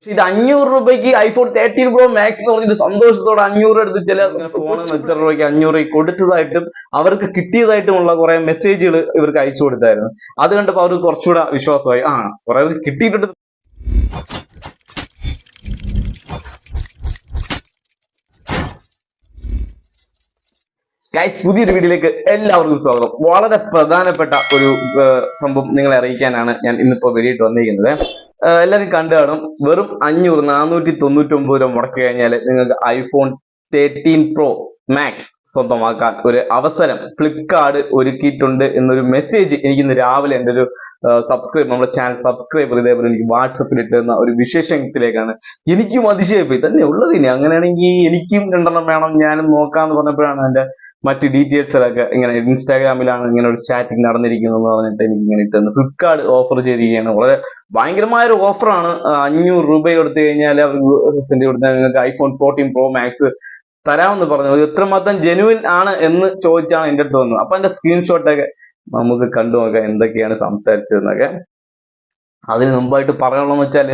പക്ഷെ ഇത് അഞ്ഞൂറ് രൂപയ്ക്ക് ഐഫോൺ തേർട്ടീൻ പ്രോ മാക്സ് എന്ന് പറഞ്ഞിട്ട് സന്തോഷത്തോടെ അഞ്ഞൂറ് എടുത്ത് ചില ഫോൺ എത്ര രൂപയ്ക്ക് അഞ്ഞൂറ് കൊടുത്തതായിട്ടും അവർക്ക് കിട്ടിയതായിട്ടും ഉള്ള കുറെ മെസ്സേജുകൾ ഇവർക്ക് അയച്ചു കൊടുത്തായിരുന്നു. അത് കണ്ടപ്പോൾ അവർക്ക് കുറച്ചുകൂടെ വിശ്വാസമായി. ആ കുറെ കിട്ടിയിട്ടുണ്ട്. ഗൈസ് പുതിയൊരു വീഡിയോയിലേക്ക് എല്ലാവർക്കും സ്വാഗതം. വളരെ പ്രധാനപ്പെട്ട ഒരു സംഭവം നിങ്ങളെ അറിയിക്കാനാണ് ഞാൻ ഇന്നിപ്പോ വെളിയിട്ട് വന്നിരിക്കുന്നത്. എല്ലാവരും കണ്ടു കാണും. വെറും അഞ്ഞൂറ് നാനൂറ്റി തൊണ്ണൂറ്റി ഒമ്പത് രൂപ മുടക്കി കഴിഞ്ഞാൽ നിങ്ങൾക്ക് ഐഫോൺ തേർട്ടീൻ പ്രോ മാക്സ് സ്വന്തമാക്കാൻ ഒരു അവസരം. ഫ്ലിപ്കാർട്ട് ഒരുക്കിയിട്ടുണ്ട് എന്നൊരു മെസ്സേജ് എനിക്ക് ഇന്ന് രാവിലെ എന്റെ ഒരു സബ്സ്ക്രൈബ് നമ്മുടെ ചാനൽ സബ്സ്ക്രൈബർ ഇതേപോലെ എനിക്ക് വാട്സപ്പിൽ ഇട്ടുന്ന ഒരു വിശേഷത്തിലേക്കാണ് എനിക്കും അതിശയപ്പോയി തന്നെ ഉള്ളത് ഇനി അങ്ങനെയാണെങ്കിൽ എനിക്കും രണ്ടെണ്ണം വേണം ഞാനും നോക്കാന്ന് പറഞ്ഞപ്പോഴാണ് എന്റെ മറ്റ് ഡീറ്റെയിൽസുകളൊക്കെ ഇങ്ങനെ ഇൻസ്റ്റാഗ്രാമിലാണ് ഇങ്ങനെ ഒരു ചാറ്റിംഗ് നടന്നിരിക്കുന്നത് എന്ന് പറഞ്ഞിട്ട് എനിക്ക് ഇങ്ങനെ ഇട്ടുന്നത് ഫ്ലിപ്കാർട്ട് ഓഫർ ചെയ്തിരിക്കുകയാണ്. വളരെ ഭയങ്കരമായ ഒരു ഓഫറാണ് അഞ്ഞൂറ് രൂപ കൊടുത്തു കഴിഞ്ഞാൽ സെന്റ് കൊടുത്താൽ നിങ്ങൾക്ക് ഐഫോൺ ഫോർട്ടീൻ പ്രോ മാക്സ് തരാമെന്ന് പറഞ്ഞു. അത് എത്രമാത്രം ജെനുവിൻ ആണ് എന്ന് ചോദിച്ചാണ് എന്റെ അടുത്ത് വന്നത്. അപ്പൊ എന്റെ സ്ക്രീൻഷോട്ടൊക്കെ നമുക്ക് കണ്ടു നോക്കാം എന്തൊക്കെയാണ് സംസാരിച്ചതെന്നൊക്കെ. അതിന് മുമ്പായിട്ട് പറയണമെന്ന് വെച്ചാൽ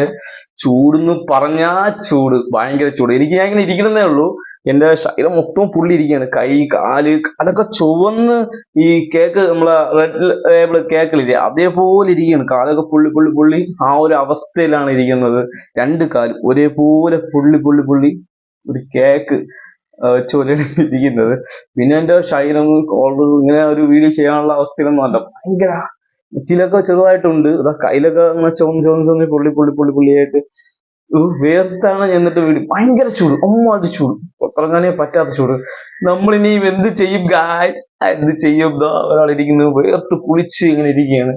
ചൂടെന്ന് പറഞ്ഞാ ചൂട്. ഭയങ്കര ചൂട്. എനിക്ക് ഞാൻ ഇങ്ങനെ ഇരിക്കണമെന്നേ ഉള്ളൂ. എന്റെ ശരീരം മൊത്തം പുള്ളിയിരിക്കുകയാണ്. കൈ കാൽ അതൊക്കെ ചുവന്ന് ഈ കേക്ക് നമ്മളെ റെഡ് ലേബിൾ കേക്കിലില്ലേ അതേപോലെ ഇരിക്കുകയാണ്. കാലൊക്കെ പുള്ളി പുള്ളി പുള്ളി ആ ഒരു അവസ്ഥയിലാണ് ഇരിക്കുന്നത്. രണ്ട് കാൽ ഒരേപോലെ പുള്ളി പുള്ളി പുള്ളി ഒരു കേക്ക് ചൊല്ലിരിക്കുന്നത് പിന്നെ എന്റെ ശരീരം ഇങ്ങനെ ഒരു വീഡിയോ ചെയ്യാനുള്ള അവസ്ഥയിലൊന്നും അല്ല. ഭയങ്കര നെറ്റിലൊക്കെ ചെറുതായിട്ടുണ്ട്. കയ്യിലൊക്കെ ഇങ്ങനെ ചുവന്ന് ചുവന്ന് ചുവന്ന് പുള്ളി പുള്ളി പുള്ളി പുള്ളിയായിട്ട് വേർത്താണ് എന്നിട്ട് വീട്. ഭയങ്കര ചൂട്. അമ്മാതി ചൂട്. പുറത്തിറങ്ങാനേ പറ്റാത്ത ചൂട്. നമ്മൾ ഇനി എന്ത് ചെയ്യും ഗായ്സ് എന്ത് ചെയ്യും? ദാ ഒരാൾ ഇരിക്കുന്നു വേർത്ത് കുളിച്ച് ഇങ്ങനെ ഇരിക്കുകയാണ്.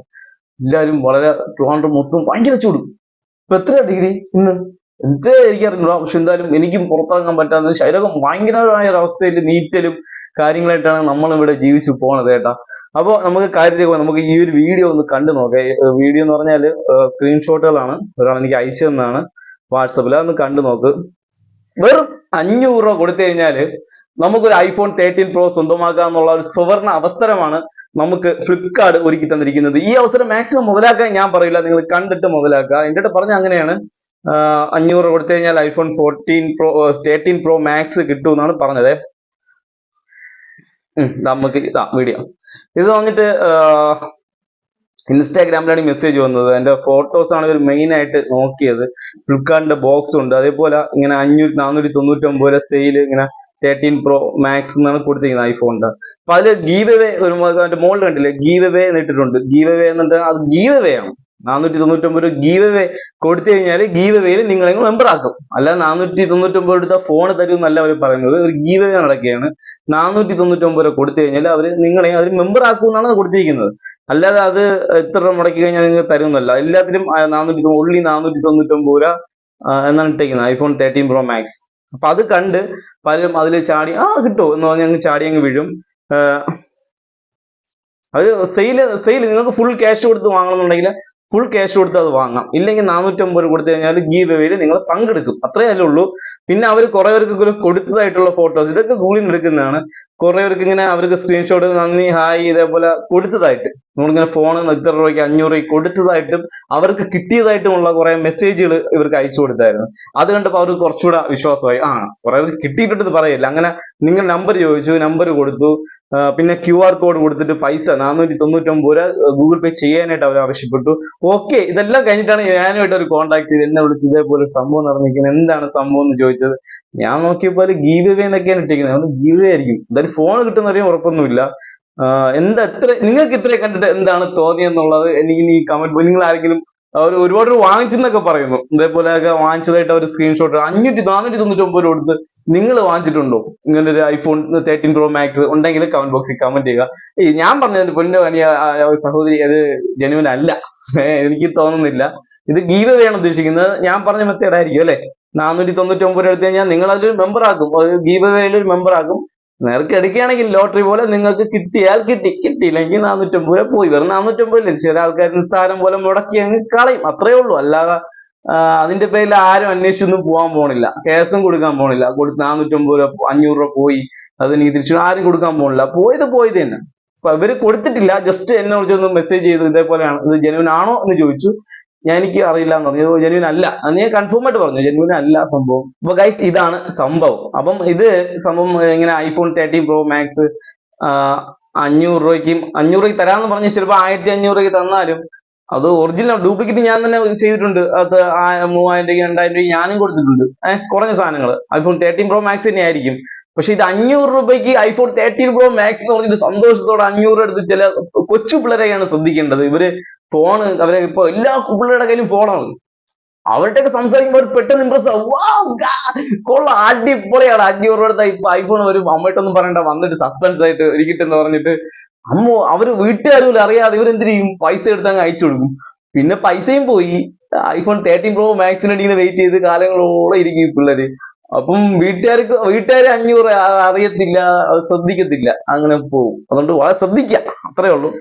എല്ലാരും വളരെ ട്രിവാൻഡ്രം മൊത്തം ഭയങ്കര ചൂട്. ഇപ്പൊ എത്ര ഡിഗ്രി ഇന്ന്? എന്തേ എനിക്കറിയില്ല പക്ഷെ എന്തായാലും എനിക്കും പുറത്തിറങ്ങാൻ പറ്റാത്ത ശരീരം ഭയങ്കരമായ ഒരു അവസ്ഥയിൽ നീറ്റലും കാര്യങ്ങളായിട്ടാണ് നമ്മൾ ഇവിടെ ജീവിച്ചു പോണത് കേട്ടാ അപ്പോൾ നമുക്ക് കാര്യത്തിൽ. നമുക്ക് ഈ ഒരു വീഡിയോ ഒന്ന് കണ്ടു നോക്കാം. വീഡിയോ എന്ന് പറഞ്ഞാൽ സ്ക്രീൻഷോട്ടുകളാണ് ഒരാൾ എനിക്ക് അയച്ചു തന്നതാണ് വാട്സപ്പിൽ അതൊന്ന് കണ്ടു നോക്ക്. വെറും അഞ്ഞൂറ് രൂപ കൊടുത്തു കഴിഞ്ഞാൽ നമുക്കൊരു ഐഫോൺ തേർട്ടീൻ പ്രോ സ്വന്തമാക്കുക എന്നുള്ള ഒരു സുവർണ അവസരമാണ് നമുക്ക് ഫ്ലിപ്കാർട്ട് ഒരുക്കി തന്നിരിക്കുന്നത്. ഈ അവസരം മാക്സിമം മുതലാക്കാൻ ഞാൻ പറയില്ല. നിങ്ങൾ കണ്ടിട്ട് മുതലാക്കുക. എന്റെ അടുത്ത് പറഞ്ഞ അങ്ങനെയാണ്. അഞ്ഞൂറ് രൂപ കൊടുത്തു കഴിഞ്ഞാൽ iPhone fourteen pro thirteen pro max കിട്ടും എന്നാണ് പറഞ്ഞത്. നമുക്ക് ഇതാ വീഡിയോ ഇത് വന്നിട്ട് ഇൻസ്റ്റാഗ്രാമിലാണ് മെസ്സേജ് വന്നത്. എന്റെ ഫോട്ടോസ് ആണ് ഇവർ മെയിൻ ആയിട്ട് നോക്കിയത്. ഫ്ലിപ്കാർട്ടിന്റെ ബോക്സ് ഉണ്ട്. അതേപോലെ ഇങ്ങനെ അഞ്ഞൂറ്റി നാനൂറ്റി തൊണ്ണൂറ്റി ഒമ്പത് രൂപ സെയിൽ ഇങ്ങനെ തേർട്ടീൻ പ്രോ മാക്സ് എന്നാണ് കൊടുത്തിരിക്കുന്നത് ഐഫോണിന്റെ അപ്പൊ അതിൽ ഗീവ് ഒരു മോൾ കണ്ടില്ലേ? ഗീവ് അവേ എന്നിട്ടിട്ടുണ്ട് ഗീവ് അവേ എന്നിട്ട് അത് ഗീവ് ആണ്. നാനൂറ്റി തൊണ്ണൂറ്റി ഒമ്പത് രൂപ ഗീവ് അവേ കൊടുത്തു കഴിഞ്ഞാൽ ഗീവ് വേയിൽ നിങ്ങളെ മെമ്പർ ആക്കും. അല്ല നാനൂറ്റി തൊണ്ണൂറ്റി ഒമ്പത് എടുത്ത ഫോൺ തരും എന്നല്ല അവർ പറയുന്നത്. ഒരു ഗീവ് വേ നടക്കുകയാണ്. നാനൂറ്റി തൊണ്ണൂറ്റി ഒമ്പത് രൂപ കൊടുത്തു കഴിഞ്ഞാൽ അവർ നിങ്ങളെ അവർ മെമ്പർ ആക്കും എന്നാണ് കൊടുത്തിരിക്കുന്നത്. അല്ലാതെ അത് എത്ര രൂപ മുടക്കി കഴിഞ്ഞാൽ നിങ്ങൾ തരുന്നല്ല എല്ലാത്തിലും നാനൂറ്റി ഉള്ളി നാനൂറ്റി തൊണ്ണൂറ്റി ഒമ്പത് രൂപ എന്നാണ് ഇട്ടേക്കുന്നത്. ഐഫോൺ തേർട്ടീൻ പ്രോ മാക്സ് അപ്പൊ അത് കണ്ട് പലരും അതിൽ ചാടി ആ കിട്ടോ എന്ന് പറഞ്ഞ് അങ്ങ് ചാടി അങ്ങ് വീഴും. അത് സെയിൽ സെയിൽ നിങ്ങൾക്ക് ഫുൾ ക്യാഷ് കൊടുത്ത് വാങ്ങണമെന്നുണ്ടെങ്കിൽ ഫുൾ ക്യാഷ് കൊടുത്ത് അത് വാങ്ങാം. ഇല്ലെങ്കിൽ നാനൂറ്റമ്പത് രൂപ കൊടുത്തു കഴിഞ്ഞാൽ ഗീവ് വേയിൽ നിങ്ങൾ പങ്കെടുക്കും. അത്രേ അല്ലേ ഉള്ളൂ. പിന്നെ അവർ കുറെ പേർക്ക് കൊടുത്തതായിട്ടുള്ള ഫോട്ടോസ് ഇതൊക്കെ ഗൂഗിളിൽ നിന്ന് എടുക്കുന്നതാണ്. കുറെ പേർക്ക് ഇങ്ങനെ അവർക്ക് സ്ക്രീൻഷോട്ട് നന്ദി ഹായ് ഇതേപോലെ കൊടുത്തതായിട്ട്. നമ്മളിങ്ങനെ ഫോൺ ഇത്ര രൂപയ്ക്ക് അഞ്ഞൂറ് കൊടുത്തതായിട്ടും അവർക്ക് കിട്ടിയതായിട്ടുമുള്ള കുറെ മെസ്സേജുകൾ ഇവർക്ക് അയച്ചു കൊടുത്തായിരുന്നു. അത് കണ്ടപ്പോൾ അവർക്ക് കുറച്ചുകൂടെ വിശ്വാസമായി. ആ കുറെ കിട്ടിയിട്ടുണ്ടെന്ന് കിട്ടിയിട്ടുണ്ട് പറയില്ല. അങ്ങനെ നിങ്ങൾ നമ്പർ ചോദിച്ചു നമ്പർ കൊടുത്തു. പിന്നെ ക്യു ആർ കോഡ് കൊടുത്തിട്ട് പൈസ നാനൂറ്റി തൊണ്ണൂറ്റൊമ്പത് രൂപ ഗൂഗിൾ പേ ചെയ്യാനായിട്ട് അവർ ആവശ്യപ്പെട്ടു. ഓക്കെ ഇതെല്ലാം കഴിഞ്ഞിട്ടാണ് ഞാനുമായിട്ട് ഒരു കോൺടാക്ട് ചെയ്ത് എന്നെ വിളിച്ച് ഇതേപോലെ സംഭവം നടന്നിരിക്കുന്നത്. എന്താണ് സംഭവം എന്ന് ചോദിച്ചത്. ഞാൻ നോക്കിയപ്പോൾ ഗീവ് വേ എന്നൊക്കെയാണ് ഇട്ടിരിക്കുന്നത്. അതുകൊണ്ട് ഗീവ് വേ ആയിരിക്കും എന്തായാലും ഫോൺ കിട്ടുന്നവരെയും ഉറപ്പൊന്നുമില്ല. ആഹ് എന്താ എത്ര നിങ്ങൾക്ക് ഇത്ര കണ്ടിട്ട് എന്താണ് തോന്നിയെന്നുള്ളത് എനിക്ക് ഈ കമന്റ് നിങ്ങൾ ആരെങ്കിലും അവർ ഒരുപാട് വാങ്ങിച്ചു വാങ്ങിച്ചെന്നൊക്കെ പറയുന്നു. ഇതേപോലെയൊക്കെ വാങ്ങിച്ചതായിട്ട് അവർ സ്ക്രീൻഷോട്ട് അഞ്ഞൂറ്റി നാനൂറ്റി തൊണ്ണൂറ്റി ഒമ്പത് രൂപ കൊടുത്ത് നിങ്ങൾ വാങ്ങിച്ചിട്ടുണ്ടോ? ഇങ്ങനെ ഒരു ഐഫോൺ തേർട്ടീൻ പ്രോ മാക്സ് ഉണ്ടെങ്കിൽ കമന്റ് ബോക്സിൽ കമന്റ് ചെയ്യുക. ഈ ഞാൻ പറഞ്ഞത് പൊന്നു അനിയ സഹോദരി അത് ജനുവൻ അല്ല. എനിക്ക് തോന്നുന്നില്ല. ഇത് ഗീവ് വേണം ഉദ്ദേശിക്കുന്നത്. ഞാൻ പറഞ്ഞ മെത്തേഡ് ആയിരിക്കും അല്ലെ? നാനൂറ്റി തൊണ്ണൂറ്റി ഒമ്പത് എടുത്തു കഴിഞ്ഞാൽ നിങ്ങൾ അതിൽ മെമ്പർ ആക്കും. ഗീവ് ഒരു മെമ്പർ ആക്കും. നേർക്ക് എടുക്കുകയാണെങ്കിൽ ലോട്ടറി പോലെ നിങ്ങൾക്ക് കിട്ടിയാൽ കിട്ടി. കിട്ടിയില്ലെങ്കിൽ നാനൂറ്റമ്പത് രൂപ പോയി. വെറും നാനൂറ്റമ്പത് നാനൂറ്റമ്പതില്ലേ ചില ആൾക്കാർ നിസ്സാരം പോലെ മുടക്കി അങ്ങ് കളയും. അത്രേ ഉള്ളൂ. അല്ലാതെ അതിന്റെ പേരിൽ ആരും അന്വേഷിച്ചൊന്നും പോകാൻ പോണില്ല. കേസും കൊടുക്കാൻ പോണില്ല. കൊടുത്ത് നാനൂറ്റമ്പത് രൂപ അഞ്ഞൂറ് രൂപ പോയി. അത് നീ തിരിച്ചു ആരും കൊടുക്കാൻ പോണില്ല. പോയത് പോയത് തന്നെ. അപ്പൊ ഇവർ കൊടുത്തിട്ടില്ല. ജസ്റ്റ് എന്നെ വിളിച്ചൊന്ന് മെസ്സേജ് ചെയ്തു. ഇതേപോലെയാണ്. ഇത് ജനുവൻ ആണോ എന്ന് ചോദിച്ചു. എനിക്ക് അറിയില്ല എന്ന് പറഞ്ഞു. ജെന്യൂൻ അല്ല. നീ കൺഫേം ആയിട്ട് പറഞ്ഞു. ജെന്യൂൻ അല്ല സംഭവം. അപ്പൊ ഗൈസ് ഇതാണ് സംഭവം. അപ്പം ഇത് സംഭവം ഇങ്ങനെ ഐഫോൺ തേർട്ടീൻ പ്രോ മാക്സ് അഞ്ഞൂറ് രൂപയ്ക്കും അഞ്ഞൂറ് രൂപയ്ക്ക് തരാമെന്ന് പറഞ്ഞ് ചിലപ്പോൾ ആയിരത്തി അഞ്ഞൂറ് രൂപയ്ക്ക് തന്നാലും അത് ഒറിജിനൽ ഡ്യൂപ്ലിക്കേറ്റ് ഞാൻ തന്നെ ചെയ്തിട്ടുണ്ട്. അത് മൂവായിരം രൂപയ്ക്ക് രണ്ടായിരം രൂപയ്ക്ക് ഞാനും കൊടുത്തിട്ടുണ്ട്. കുറഞ്ഞ സാധനങ്ങൾ ഐഫോൺ തേർട്ടീൻ പ്രോ മാക്സ് തന്നെ ആയിരിക്കും പക്ഷെ ഇത് അഞ്ഞൂറ് രൂപയ്ക്ക് ഐഫോൺ തേർട്ടീൻ പ്രോ മാക്സ് എന്ന് പറഞ്ഞിട്ട് സന്തോഷത്തോടെ അഞ്ഞൂറ് എടുത്ത് ചില കൊച്ചു പിള്ളേരെയാണ് ശ്രദ്ധിക്കേണ്ടത്. ഇവർ ഫോണ് അവരെ ഇപ്പൊ എല്ലാ പിള്ളേരുടെ കയ്യിലും ഫോണാണ് അവരുടെയൊക്കെ സംസാരിക്കുമ്പോൾ പെട്ടെന്ന് ഇമ്പ്രസ് ആവും. അടിപൊളിയാണ് അഞ്ഞൂറ് രൂപ ഇപ്പൊ ഐഫോൺ വരും. അമ്മയിട്ടൊന്നും പറയണ്ട വന്നിട്ട് സസ്പെൻസ് ആയിട്ട് ഇരിക്കട്ടെന്ന് പറഞ്ഞിട്ട് അമ്മ അവർ വീട്ടുകാരും അറിയാതെ ഇവരെന്തിനു ചെയ്യും പൈസ എടുത്ത് അങ്ങ് അയച്ചു കൊടുക്കും? പിന്നെ പൈസയും പോയി. ഐഫോൺ തേർട്ടീൻ പ്രോ മാക്സിന് ഇങ്ങനെ വെയിറ്റ് ചെയ്ത് കാലങ്ങളോളം ഇരിക്കും പിള്ളേര്. അപ്പം വീട്ടുകാർക്ക് വീട്ടുകാർ അഞ്ഞൂറ് അറിയത്തില്ല ശ്രദ്ധിക്കത്തില്ല. അങ്ങനെ പോകും അതുകൊണ്ട് വളരെ ശ്രദ്ധിക്കുക അത്രേ ഉള്ളൂ.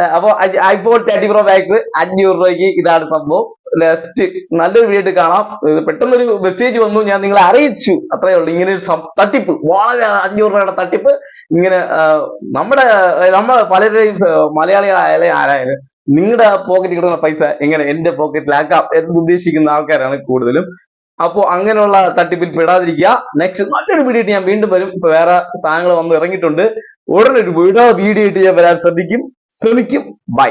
ഏഹ് അപ്പൊ ഐഫോൺ തേർട്ടി പ്രോ മാക്സ് അഞ്ഞൂറ് രൂപയ്ക്ക് ഇതാണ് സംഭവം. ലാസ്റ്റ് നല്ലൊരു വീഡിയോ കാണാം. പെട്ടെന്ന് ഒരു മെസ്സേജ് വന്നു. ഞാൻ നിങ്ങളെ അറിയിച്ചു. അത്രേ ഉള്ളൂ. ഇങ്ങനെ ഒരു തട്ടിപ്പ്. വളരെ അഞ്ഞൂറ് രൂപയുടെ തട്ടിപ്പ്. ഇങ്ങനെ നമ്മുടെ നമ്മൾ പലരുടെയും മലയാളികളായാലും ആരായാലും നിങ്ങളുടെ പോക്കറ്റിൽ കിട്ടുന്ന പൈസ എങ്ങനെ എന്റെ പോക്കറ്റിലാക്കാം എന്ന് ഉദ്ദേശിക്കുന്ന ആൾക്കാരാണ് കൂടുതലും. അപ്പോൾ അങ്ങനെയുള്ള തട്ടിപ്പിൽ പെടാതിരിക്കുക. നെക്സ്റ്റ് നല്ലൊരു വീഡിയോ ഞാൻ വീണ്ടും വരും. വേറെ സാധനങ്ങൾ വന്ന് ഇറങ്ങിയിട്ടുണ്ട്. ഉടനെ ഒരു വീടോ വീഡിയോ ആയിട്ട് ഞാൻ വരാൻ ശ്രദ്ധിക്കും. ശ്രമിക്കും. ബൈ